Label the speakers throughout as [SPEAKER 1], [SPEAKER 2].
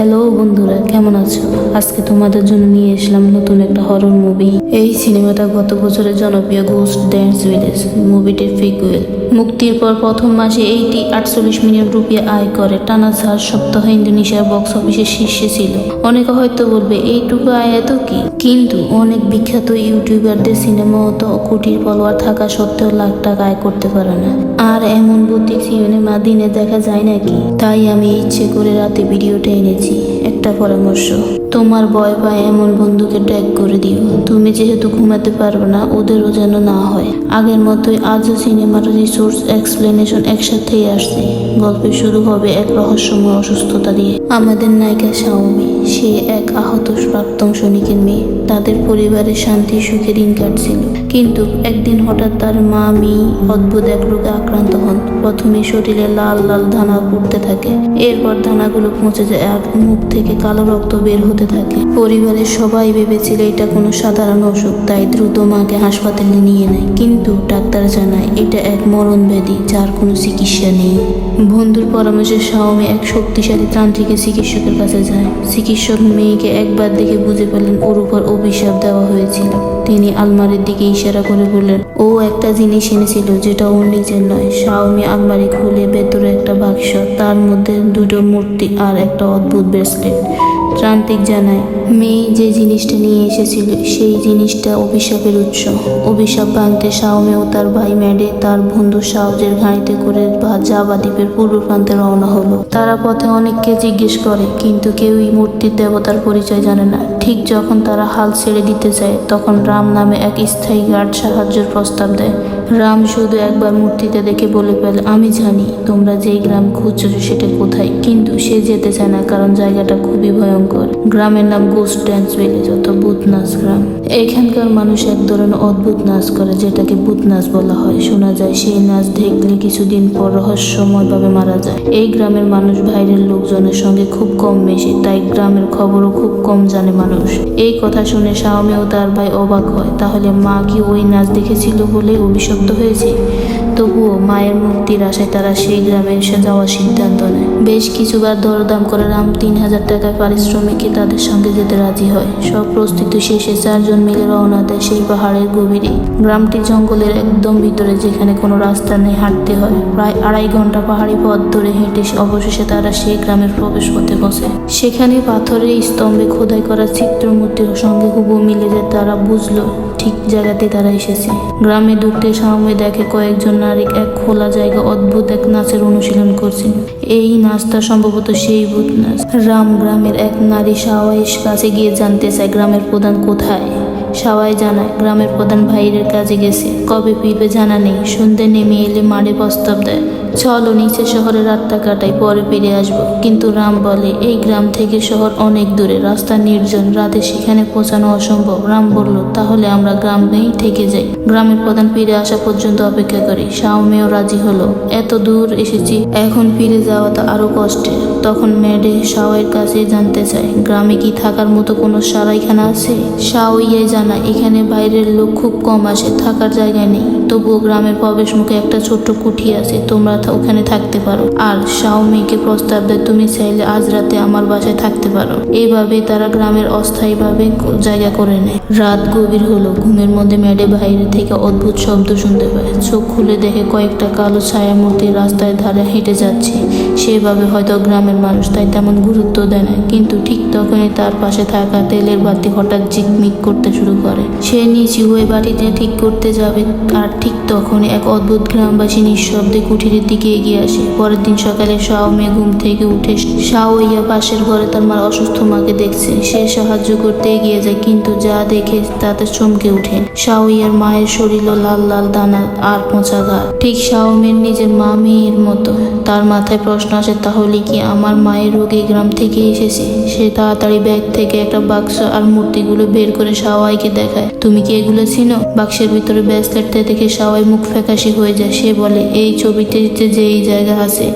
[SPEAKER 1] Hello বন্ধুরা আজকে তোমাদের জন্য নিয়ে এসলাম নতুন একটা হরর মুভি এই সিনেমাটা গত বছরের জনপ্রিয় গোস্ট ড্যান্স ভিলেজ মুভিটির ফিকুয়েল মুক্তির পর প্রথম মাসে এইটি আটচল্লিশ মিলিয়ন রুপিয়া আয় করে। টানা চার সপ্তাহ ইন্দোনেশিয়ার বক্স অফিসের শীর্ষে ছিল। অনেকে হয়তো বলবে, এইটুকু আয় এত কি? কিন্তু অনেক বিখ্যাত ইউটিউবারদের সিনেমা অত কোটির ফলোয়ার থাকা সত্ত্বেও লাখ টাকা আয় করতে পারে না। আর এমন বুদ্ধি সিনেমা দিনে দেখা যায় নাকি? তাই আমি ইচ্ছে করে রাতে ভিডিওটা এনেছি। একটা পরামর্শ। তোমার ভয় পায় এমন বন্ধুকে ট্যাগ করে দিও। তুমি যেহেতু ঘুমাতে পারবে না, ওদেরও যেন না হয়। আগের মতোই আজও সিনেমার রিসোর্স এক্সপ্লেনেশন একসাথেই আসছে। গল্পে শুরু হবে এক রহস্যময় অসুস্থতা দিয়ে। আমাদের নায়িকা শাওমি। সে এক আহত প্রাক্তন সৈনিকের মেয়ে। তাদের পরিবারের শান্তি সুখে দিন কাটছিল কিন্তু একদিন হঠাৎ তার মা মি অদ্ভুত এক রোগে আক্রান্ত হন। প্রথমে শরীরে লাল লাল দানা পড়তে থাকে। এরপর দানাগুলো পৌঁছে যায় আর মুখ থেকে কালো রক্ত বের হতে থাকে। পরিবারের সবাই ভেবেছিল এটা কোনো সাধারণ অসুখ, তাই দ্রুত মাকে হাসপাতালে নিয়ে নেয়। কিন্তু ডাক্তার জানায়, এটা এক মরণ ব্যাধি যার কোনো চিকিৎসা নেই। বন্ধুর পরামর্শে শাওমি এক শক্তিশালী তান্ত্রিকের চিকিৎসকের কাছে যায়। চিকিৎসক মেয়েকে একবার দেখে বুঝে পেলেন ওর উপর অভিশাপ দেওয়া হয়েছিল। তিনি আলমারির দিকে ইশারা করে বললেন, ও একটা জিনিস এনেছিল যেটা ওর নিজের নয়। শাওমি আলমারি খুলে ভেতরে একটা বাক্স, তার মধ্যে দুটো মূর্তি আর একটা অদ্ভুত ব্রেসলেট। ত্রান্তিক জানায়, মেয়ে যে জিনিসটা নিয়ে এসেছিল সেই জিনিসটা অভিশাপের উৎস। অভিশাপ ভাঙতে শাওমে ও তার ভাই ম্যাডে তার বন্ধু সাহজের গাড়িতে করে বা- জাভা দ্বীপের পূর্ব প্রান্তে রওনা হলো। তারা পথে অনেককে জিজ্ঞেস করে, কিন্তু কেউই মূর্তির দেবতার পরিচয় জানে না। ঠিক যখন তারা হাল ছেড়ে দিতে চায়, তখন রাম নামে এক স্থায়ী গার্ড সাহায্যের প্রস্তাব দেয়। রাম শুধু একবার মূর্তিতে দেখে বলে ফেলে, আমি জানি তোমরা যেই গ্রাম খুঁজছো সেটা কোথায়, কিন্তু সে যেতে চায় না কারণ জায়গাটা খুবই ভয়ঙ্কর। গ্রামের নাম গোস্ট ড্যান্স ভিলেজ অথবা ভূত নাচ গ্রাম। এখানকার মানুষ এক ধরনের অদ্ভুত নাচ করে, যেটাকে ভূত নাচ বলা হয়। শোনা যায় সেই নাচ দেখলে কিছুদিন পর রহস্যময়ভাবে মারা যায়। এই গ্রামের মানুষ বাইরের লোকজনের সঙ্গে খুব কম মেশে, তাই গ্রামের খবরও খুব কম জানে মানুষ। এই কথা শুনে শাওমি ও তার ভাই অবাক হয়, তাহলে মা কি ওই নাচ দেখেছিল বলে অভিশপ্ত হয়েছে। তবুও মায়ের মুক্তির আশায় তারা সেই গ্রামে এসে যাওয়ার সিদ্ধান্ত নেয়। বেশ কিছুবার দরদাম করে রাম তিন হাজার টাকার পারিশ্রমিকে তাদের সঙ্গে যেতে রাজি হয়। সব প্রস্তুতি শেষে চারজন মিলে রওনা দেয় সেই পাহাড়ের গভীরে গ্রামটি জঙ্গলের একদম ভিতরে যেখানে কোনো রাস্তা নেই হাঁটতে হয়। প্রায় আড়াই ঘণ্টা পাহাড়ি পথ ধরে হেঁটে অবশেষে তারা সেই গ্রামের প্রবেশ পথে বসে। সেখানে পাথরের স্তম্ভে খোদাই করা চিত্রমূর্তির সঙ্গে হুবু মিলে যে তারা বুঝলো ঠিক জায়গাতে তারা এসেছে। গ্রামে ঢুকতে সামনে দেখে কয়েকজন নারী এক খোলা জায়গা অদ্ভুত এক নাচের অনুশীলন করছেন। এই নাচটা সম্ভবত সেই ভূত নাচ। রাম গ্রামের এক নারী সাওয়াইশ কাছে গিয়ে জানতে চায় গ্রামের প্রধান কোথায়। সবাই জানায়, গ্রামের প্রধান ভাইয়ের কাজে গেছে। কবে ফিরবে জানা নেই। সন্ধ্যে নেমে এলে মারে প্রস্তাব দেয়। চলো নিচে শহরে রাতটা কাটাই পরে ফিরে আসব। কিন্তু রাম বলে, এই গ্রাম থেকে শহর অনেক দূরে, রাস্তা নির্জন, রাতে সেখানে পৌঁছানো অসম্ভব। রাম বলল, তাহলে আমরা গ্রামেই থেকে যাই। গ্রামের প্রধান ফিরে আসা পর্যন্ত অপেক্ষা করি। সাউমেও রাজি হলো। এত দূর এসেছি, এখন ফিরে যাওয়া তো আরও কষ্টের। তখন ম্যাডে শাওয়ের কাছে জানতে চায়, গ্রামে কি থাকার মতো কোনো সারাইখানা আছে? শাওইয়ে জানা, এখানে বাইরের লোক খুব কম আসে, থাকার জায়গা নেই। তবুও গ্রামের প্রবেশ মুখে একটা ছোট্ট কুঠি আছে, তোমরা ওখানে থাকতে পারো। আর শাও মেয়েকে প্রস্তাব দেয়, তুমি চাইলে আজ রাতে আমার বাসায় থাকতে পারো। এইভাবে তারা গ্রামের অস্থায়ীভাবে জায়গা করে নেয়। রাত গভীর হলো, ঘুমের মধ্যে ম্যাডে বাইরে থেকে অদ্ভুত শব্দ শুনতে পায়। চোখ খুলে দেখে কয়েকটা কালো ছায়া মূর্তি রাস্তায় ধারে হেঁটে যাচ্ছে। সেভাবে হয়তো গ্রামের মানুষ তাই তেমন গুরুত্ব দেয় না। কিন্তু ঠিক তখনই তার পাশে থাকা তেলের বাতি হঠাৎ ঝিকমিক করতে শুরু করে। সে নিচু হয়ে বাটিতে ঠিক করতে যাবে। আর ঠিক তখনই এক অদ্ভুত গ্রামবাসী নিঃশব্দে কুঠিরের দিকে এগিয়ে আসে। পরের দিন সকালে শাও মেয়ে ঘুম থেকে উঠে শাও ইয়া পাশের ঘরে তার মার অসুস্থ মাকে দেখছে। সে সাহায্য করতে এগিয়ে যায়, কিন্তু যা দেখে তাতে চমকে ওঠে। শাওইয়ার মায়ের শরীরও লাল লাল দানা আর পচা ঘা। ঠিক শাওমের নিজের মা মেয়ের মতো। তার মাথায় প্রশ্ন আসে, তাহলে কি আমার মায়ের রোগ এই গ্রাম থেকে এসেছে। সে তাড়াতাড়ি ব্যাগ থেকে একটা বাক্স আর মূর্তিগুলো বের করে সাওয়াইকে দেখায়। তুমি কি এগুলো চিনো বাক্সের ভিতরে ব্যাসলেটটা দেখে সাওয়াই মুখ ফ্যাকাশি হয়ে যায়। সে বলে, এই ছবিতে যে এই জায়গা আছে,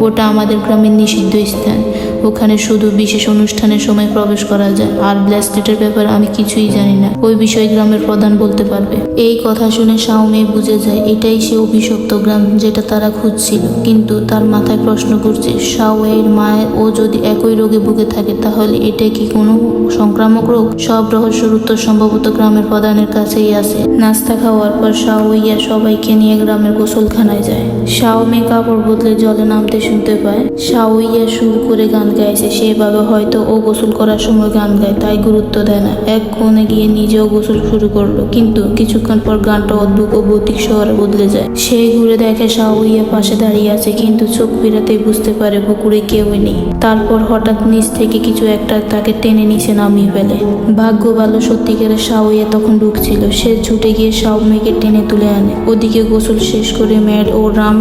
[SPEAKER 1] ওটা আমাদের গ্রামের নিষিদ্ধ স্থান। ওখানে শুধু বিশেষ অনুষ্ঠানের সময় প্রবেশ করা যায়। আর ব্রেসলেটের ব্যাপারে আমি কিছুই জানি না। ওই বিষয়ে গ্রামের প্রধান বলতে পারবে। এই কথা শুনে শাওমি বুঝে যায়, এটাই সে অভিশপ্ত গ্রাম যেটা তারা খুঁজছিল। কিন্তু তার মাথায় প্রশ্ন করছে শাওয়ের মায়ের ও যদি একই রোগে ভুগে থাকে, তাহলে এটা কি কোনো সংক্রামক রোগ? সব রহস্যের উত্তর সম্ভবত গ্রামের প্রধানের কাছেই আছে। নাস্তা খাওয়ার পর শাওইয়া সবাইকে নিয়ে গ্রামের গোসলখানায় যায়। শাওমি কাপড় বদলে জলে নামতে শুনতে পায়। শাওইয়া সুর করে গান গাইছে সেভাবে হয়তো ও গোসল করার সময় গান গায়, তাই গুরুত্ব দেয় না। এক কোণে গিয়ে নিজেও গোসল শুরু করল, কিন্তু কিছুক্ষণ পর গানটা অদ্ভুত ও ভৌতিক শহরে বদলে যায়। সে ঘুরে দেখে শাওইয়া পাশে দাঁড়িয়ে আছে, কিন্তু চোখ ফিরাতেই বুঝতে পারে পুকুরে কেউই নেই। তারপর হঠাৎ নিচ থেকে কিছু একটা তাকে টেনে নিচে নামিয়ে ফেলে। ভাগ্য ভালো, সত্যিকারের শাওইয়া তখন ঢুকছিল। সে ছুটে গিয়ে শাওমিকে টেনে তুলে আনে। ওদিকে গোসল শেষ করে ম্যাড ও রাম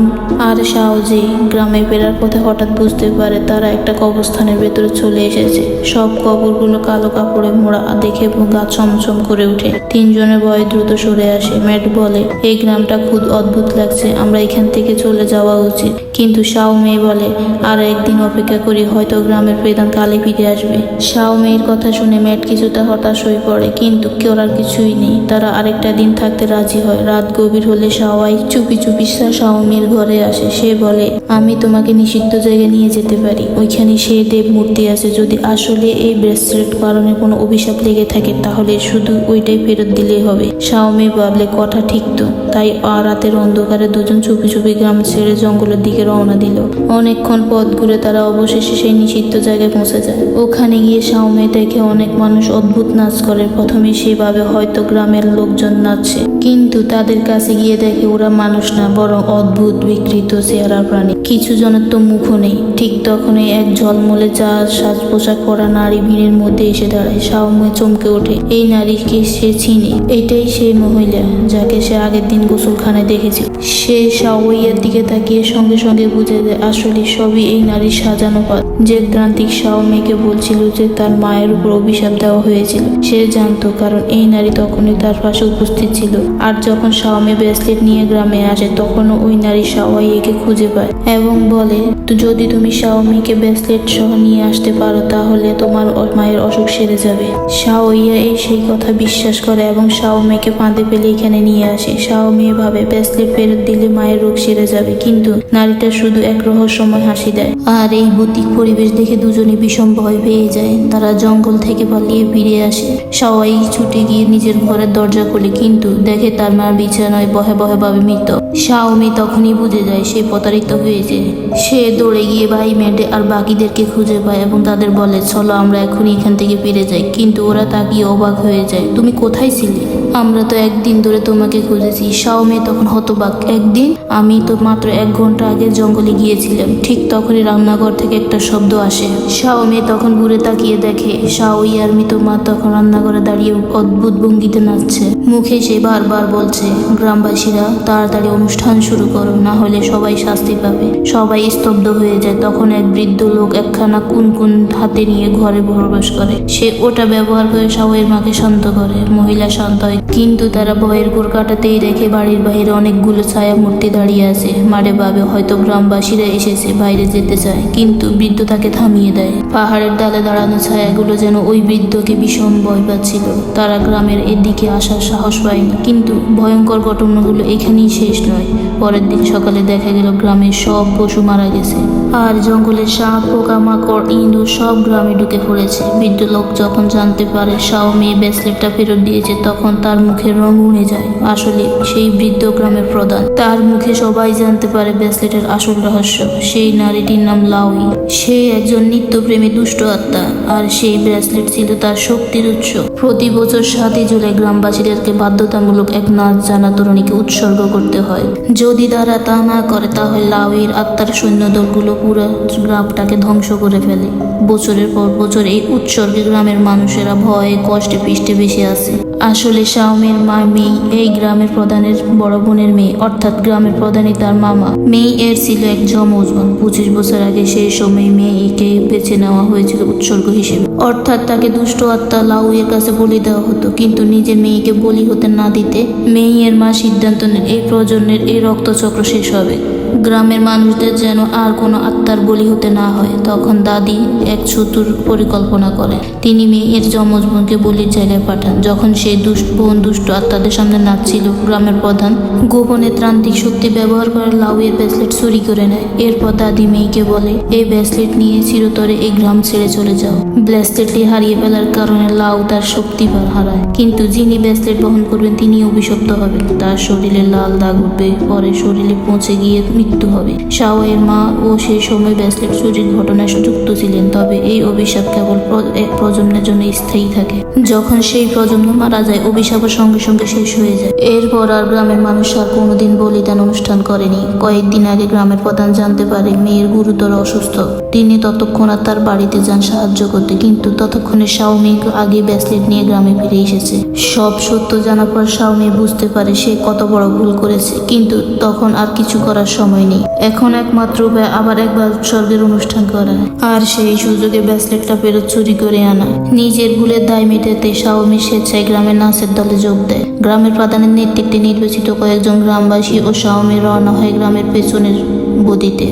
[SPEAKER 1] আর শাওজি গ্রামে ফেরার পথে হঠাৎ বুঝতে পারে তারা একটা কবরস্থানের ভেতরে চলে এসেছে। সব কবরগুলো কালো কাপড়ে মোড়া দেখে গা ছমছম করে ওঠে। তিনজনের ভয়ে দ্রুত সরে আসে। ম্যাট বলে, এই গ্রামটা খুব অদ্ভুত লাগছে। আমরা এখান থেকে চলে যাওয়া উচিত। কিন্তু শাও মেয়ে বলে, আর একদিন অপেক্ষা করি, হয়তো গ্রামের প্রধান কালে ফিরে আসবে। শাও মেয়ের কথা শুনে ম্যাট কিছুটা হতাশ হয়ে পড়ে, কিন্তু করার কিছুই নেই। তারা আরেকটা দিন থাকতে রাজি হয়। রাত গভীর হলে শাওয়াই চুপি চুপি শাওমির ঘরে আসে। সে বলে আমি তোমাকে নিষিদ্ধ জায়গায় নিয়ে যেতে পারি। ওইখানে সে দেব মূর্তি আছে। যদি আসলে এই ব্রেসলেট কারণে কোনো অভিশাপ লেগে থাকে, তাহলে শুধু ওইটাই ফেরত দিলেই হবে। শাওমি ভাবলে, কথা ঠিক তো। তাই রাতের অন্ধকারে দুজন চুপি চুপি গ্রাম ছেড়ে জঙ্গলের দিকে রওনা দিল। অনেকক্ষণ পথ ঘুরে তারা অবশেষে সেই নিষিদ্ধ জায়গায় পৌঁছে যায়। ওখানে গিয়ে শাওমি দেখে অনেক মানুষ অদ্ভুত নাচ করে। প্রথমে সেভাবে হয়তো গ্রামের লোকজন নাচছে। কিন্তু তাদের কাছে গিয়ে দেখে ওরা মানুষ না, বরং অদ্ভুত বিকৃত চেহারা প্রাণী। কিছু জনের তো মুখও নেই। ঠিক তখনই এক ঝলমলে চা সাজ পোশাক পরা নারী ভিড়ের মধ্যে এসে দাঁড়ায়। শাওমি চমকে ওঠে। এই নারীকে সে চিনে। এটাই সেই মহিলা যাকে সে আগের দিন গোসলখানায় দেখেছে সে শাওইয়ের দিকে তাকিয়ে সঙ্গে সঙ্গে বুঝে যায়, আসলে সবই এই নারীর সাজানো পাত যে গ্রান্তিক শাওমিকে বলছিল যে তার মায়ের উপর অভিশাপ দেওয়া হয়েছিল, সে জানতো, কারণ এই নারী তখনই তার পাশে উপস্থিত ছিল। আর যখন শাওমি ব্রেসলেট নিয়ে গ্রামে আসে, তখনও ওই নারী শাওয়াইকে খুঁজে পায়। এবং বলে যদি তুমি শাওমিকে ব্রেসলেট সহ নিয়ে আসতে পারো, তাহলে তোমার মায়ের অসুখ সেরে যাবে। শাওইয়া এই সেই কথা বিশ্বাস করে এবং শাওমিকে ফাঁদে ফেলে এখানে নিয়ে আসে। শাওমি ভাবে, ব্রেসলেট ফেরত দিলে মায়ের রোগ সেরে যাবে। কিন্তু নারীটা শুধু এক রহস্যময় হাসি দেয়। আর এই ভৌতিক পরিবেশ দেখে দুজনে বিষম ভয় পেয়ে যায়। তারা জঙ্গল থেকে পালিয়ে ফিরে আসে। সবাই ছুটে গিয়ে নিজের ঘরের দরজা খুলে, কিন্তু দেখে তার মা বিছানায় বহে বহে ভাবে মৃত। শাওমি তখনই বুঝে যায় সে প্রতারিত হয়েছে সে দৌড়ে গিয়ে ভাই মেডে আর বাকিদেরকে খুঁজে পায় এবং তাদের বলে, চলো আমরা এখনই এখান থেকে ফিরে যাই। কিন্তু ওরা তাকিয়ে অবাক হয়ে যায়, তুমি কোথায় ছিলে? আমরা তো একদিন ধরে তোমাকে খুঁজেছি। শাওমি তখন হতবাক। একদিন? আমি তো মাত্র এক ঘণ্টা আগে জঙ্গলে গিয়েছিলাম। ঠিক তখনই রান্নাঘর থেকে একটা শব্দ আসে। শাওমি তখন ঘুরে তাকিয়ে দেখে শাওই আর মৃত মা তখন রান্নাঘরে দাঁড়িয়ে অদ্ভুত ভঙ্গিতে নাচছে। মুখে সে বারবার বলছে, গ্রামবাসীরা, তাড়াতাড়ি অনুষ্ঠান শুরু করো, না হলে সবাই শাস্তি পাবে। সবাই স্তব্ধ হয়ে যায়। তখন এক বৃদ্ধ লোক একখানা কুন কুন হাতে নিয়ে ঘরে প্রবেশ করে। সে ওটা ব্যবহার করে সবাই মাকে শান্ত করে, মহিলা শান্ত হয়। কিন্তু তারা ভয়ের ঘোর কাটাতেই দেখে বাড়ির বাইরে অনেকগুলো ছায়া মূর্তি দাঁড়িয়ে আছে। মারে ভাবে, হয়তো গ্রামবাসীরা এসেছে, বাইরে যেতে চায়। কিন্তু বৃদ্ধ তাকে থামিয়ে দেয়। পাহাড়ের ডালে দাঁড়ানো ছায়াগুলো যেন ওই বৃদ্ধকে ভীষণ ভয় পাচ্ছিল। তারা গ্রামের এদিকে আসার সাহস পায়নি কিন্তু ভয়ঙ্কর ঘটনাগুলো এখানেই শেষ নয়। পরের দিন সকালে দেখা গেল গ্রামের সব পশু মারা গেছে। আর জঙ্গলের সাপ, পোকামাকড়, ইঁদুর সব গ্রামে ঢুকে পড়েছে। বৃদ্ধ লোক যখন জানতে পারে শাও মেয়ে ব্রেসলেটটা ফেরত দিয়েছে, তখন তার মুখের রং উড়ে যায়। আসলে সেই বৃদ্ধ গ্রামের প্রধান। তার মুখে সবাই জানতে পারে ব্রেসলেটের আসল রহস্য। সেই নারীটির নাম লাউই সে একজন নিত্যপ্রেমী দুষ্ট আত্মা, আর সেই ব্রেসলেট ছিল তার শক্তির উৎস। প্রতি বছর সাতই জুলাই গ্রামবাসীদেরকে বাধ্যতামূলক এক নাচ জানা তরুণীকে উৎসর্গ করতে হয়। যদি তারা তা না করে, তাহলে লাউয়ের আত্মার সৈন্যদলগুলো পুরো গ্রামটাকে ধ্বংস করে ফেলে। বছরের পর বছর এই উৎসর্গে গ্রামের মানুষেরা ভয়ে, কষ্টে, পিষ্টে বেশি আছে আসলে শাওমের মা মেয়ে এই গ্রামের প্রধানের বড় বোনের মেয়ে, অর্থাৎ গ্রামের প্রধানই তার মামা। মেয়ে এর ছিল এক যমজ বোন পঁচিশ বছর আগে সেই সময় মেয়েকে বেছে নেওয়া হয়েছিল উৎসর্গ হিসেবে। অর্থাৎ তাকে দুষ্ট আত্মা লাউয়ের কাছে বলি দেওয়া হতো, কিন্তু নিজের মেয়েকে বলি হতে না দিতে মেয়ের মা সিদ্ধান্ত নেন, এই প্রজন্মের এই রক্তচক্র শেষ হবে। গ্রামের মানুষদের যেন আর কোনো আত্মার বলি হতে না হয়, তখন দাদি এক চতুর পরিকল্পনা করে। তিনি মেয়ের যমজ বোনকে বলির জায়গায় পাঠান। যখন সেই দুষ্ট বোন দুষ্ট আত্মাদের সামনে নাচছিল, গ্রামের প্রধান গোপনে ত্রান্তিক শক্তি ব্যবহার করে লাউয়ের ব্রেসলেট চুরি করে নেয়। এরপর দাদি মেয়েকে বলে, এই ব্রেসলেট নিয়ে চিরতরে এই গ্রাম ছেড়ে চলে যাও। ব্রেসলেটটি হারিয়ে ফেলার কারণে লাউ তার শক্তি হারায়। কিন্তু যিনি ব্রেসলেট বহন করবেন তিনি অভিশপ্ত হবেন। তার শরীরে লাল দাগ উঠবে, পরে শরীরে পৌঁছে গিয়ে মৃত্যু হবে। শাওয়ের মা ও সেই সময় ব্রেসলেট চুরির ঘটনায় যুক্ত ছিলেন, তবে এই অভিশাপ কেবল এক প্রজন্মের জন্য স্থায়ী থাকে। যখন সেই প্রজন্ম মারা যায়, অভিশাপের সঙ্গে সঙ্গে শেষ হয়ে যায়। এরপর আর গ্রামের মানুষ আর কোনোদিন বলিদান অনুষ্ঠান করেনি। কয়েকদিন আগে গ্রামের প্রধান জানতে পারে, মেয়ের গুরুতর অসুস্থ। তিনি ততক্ষণ আর তার বাড়িতে যান সাহায্য করতে, কিন্তু ততক্ষণে শাওমি আগে ব্যাসলেট নিয়ে গ্রামে ফিরে এসেছে। সব সত্য জানার পর শাওমি বুঝতে পারে সে কত বড় ভুল করেছে, কিন্তু তখন আর কিছু করার সময় নেই। এখন একমাত্র উপায়, আবার একবার উৎসর্গের অনুষ্ঠান করা। আর সেই সুযোগে ব্যাসলেটটা ফেরত চুরি করে আনা। নিজের ভুলের দায় মেটাতে শাওমি স্বেচ্ছায় গ্রামের নাচের দলে যোগ দেয়। গ্রামের প্রধানের নেতৃত্বে নির্বাচিত কয়েকজন গ্রামবাসী ও শাওমি রওনা হয় গ্রামের পেছনের বদিতে।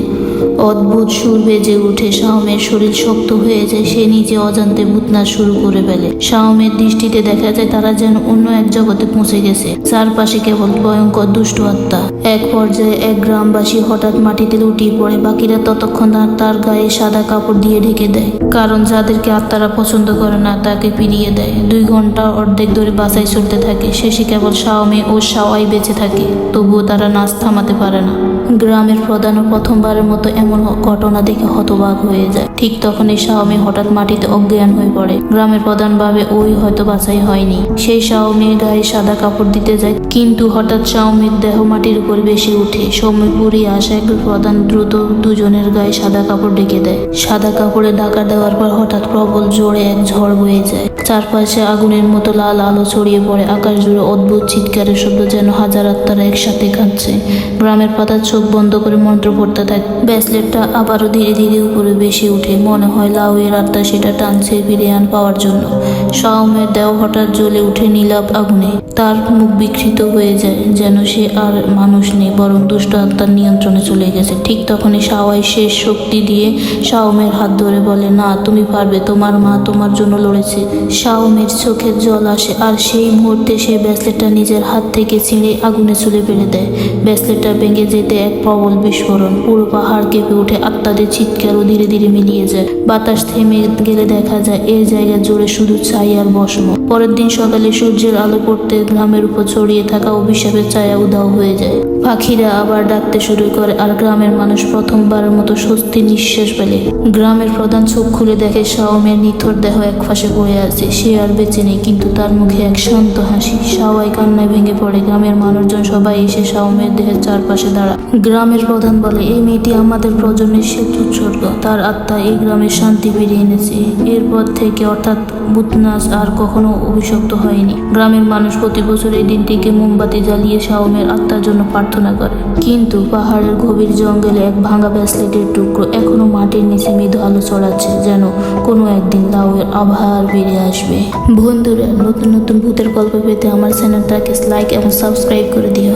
[SPEAKER 1] অদ্ভুত সুর বেজে উঠে শাওমের শরীর শক্ত হয়ে যায়, সে নিজে অজান্তে ভূতনাচ শুরু করে ফেলে। শাওমের দৃষ্টিতে দেখা যায় তারা যেন অন্য এক জগতে পৌঁছে গেছে। চারপাশে কেবল ভয়ঙ্কর দুষ্ট আত্মা। এক পর্যায়ে এক গ্রামবাসী হঠাৎ মাটিতে লুটিয়ে পড়ে। বাকিরা ততক্ষণ তার গায়ে সাদা কাপড় দিয়ে ঢেকে দেয়। কারণ যাদেরকে আত্মারা পছন্দ করে না, তাকে ফিরিয়ে দেয়। দুই ঘণ্টা অর্ধেক ধরে বাসায় চলতে থাকে। শেষে কেবল শাওমে ও শাওয়াই বেঁচে থাকে। তবুও তারা নাচ থামাতে পারে না। গ্রামের প্রধানও প্রথমবারের মতো এমন ঘটনা দেখে হতবাক হয়ে যায়। ঠিক তখনই শাওমি হঠাৎ মাটিতে অজ্ঞান হয়ে পড়ে। গ্রামের প্রধান ভাবে ওই হয়তো বাছাই হয়নি। সেই শাওমির গায়ে সাদা কাপড় দিতে যায়, কিন্তু হঠাৎ শাওমির দেহ মাটির উপর বেশি উঠে সময় পুরিয়ে আসা এক প্রধান দ্রুত দুজনের গায়ে সাদা কাপড় ডেকে দেয়। সাদা কাপড়ে ঢাকা দেওয়ার পর হঠাৎ প্রবল জোরে এক ঝড় বয়ে যায়। চারপাশে আগুনের মতো লাল আলো ছড়িয়ে পড়ে। আকাশ জুড়ে অদ্ভুত চিৎকারের শব্দ যেন হাজার আত্মারা একসাথে কাঁদছে। গ্রামের পাতা চোখ বন্ধ করে মন্ত্র পড়তে থাকে। ব্যাসলেটটা আবারও ধীরে ধীরে উপরে বেশি উঠে মনে হয় লাউয়ের আত্মা সেটা টানছে ফিরে আন পাওয়ার জন্য। শাওমের দেহ হঠাৎ জ্বলে উঠে নীলাপ আগুনে। তার মুখ বিকৃত হয়ে যায়, যেন সে আর মানুষ নেই, বরং দুষ্ট আত্মার নিয়ন্ত্রণে চলে গেছে। ঠিক তখনই শাওয়াই শেষ শক্তি দিয়ে শাওমের হাত ধরে বলে, না, তুমি পারবে, তোমার মা তোমার জন্য লড়েছে। শাওমের চোখের জল আসে, আর সেই মুহূর্তে সে ব্যাসলেটটা নিজের হাত থেকে ছিঁড়ে আগুনে চুলে ফেলে দেয়। ব্যাসলেটটা ভেঙে যেতে এক প্রবল বিস্ফোরণ। পুরো পাহাড় কেঁপে উঠে, আত্মাদের চিৎকারও ধীরে ধীরে মিলিয়ে যায়। বাতাস থেমে গেলে দেখা যায় এই জায়গা জুড়ে শুধু ছাই আর বসম পরের দিন সকালে সূর্যের আলো পড়তে গ্রামের উপর ছড়িয়ে থাকা অভিশাপের ছায়া উধাও হয়ে যায়। পাখিরা আবার ডাকতে শুরু করে আর গ্রামের মানুষ প্রথমবারের মতো স্বস্তি নিঃশ্বাস ফেলে। গ্রামের প্রধান চোখ খুলে দেখে শাওমের নিথর দেহ এক ফাঁসে পড়ে আছে। সে আর বেঁচে নেই, কিন্তু তার মুখে এক শান্ত হাসি। শাওয়াই কান্নায় ভেঙে পড়ে। গ্রামের মানুষজন সবাই এসে শাওমের দেহের চারপাশে দাঁড়া গ্রামের প্রধান বলে, এই মেয়েটি আমাদের প্রজন্মের সেতু উৎসর্গ তার আত্মা এই গ্রামের শান্তি ফিরিয়ে এনেছে। এরপর থেকে অর্থাৎ বুতনাস আর কখনো অভিশপ্ত হয়নি। গ্রামের মানুষ প্রতি বছর এই দিনটিকে মোমবাতি জ্বালিয়ে শাওমের আত্মার জন্য প্রার্থনা করে। কিন্তু পাহাড়ের গভীর জঙ্গলে এক ভাঙা ব্যাসলেটের টুকরো এখনও মাটির নিচে মৃদু আলো ছড়াচ্ছে, যেন কোনো একদিন লাউয়ের আভার ফিরে আসবে। বন্ধুরা, নতুন নতুন ভূতের গল্প পেতে আমার চ্যানেলটাকে লাইক এবং সাবস্ক্রাইব করে দিও।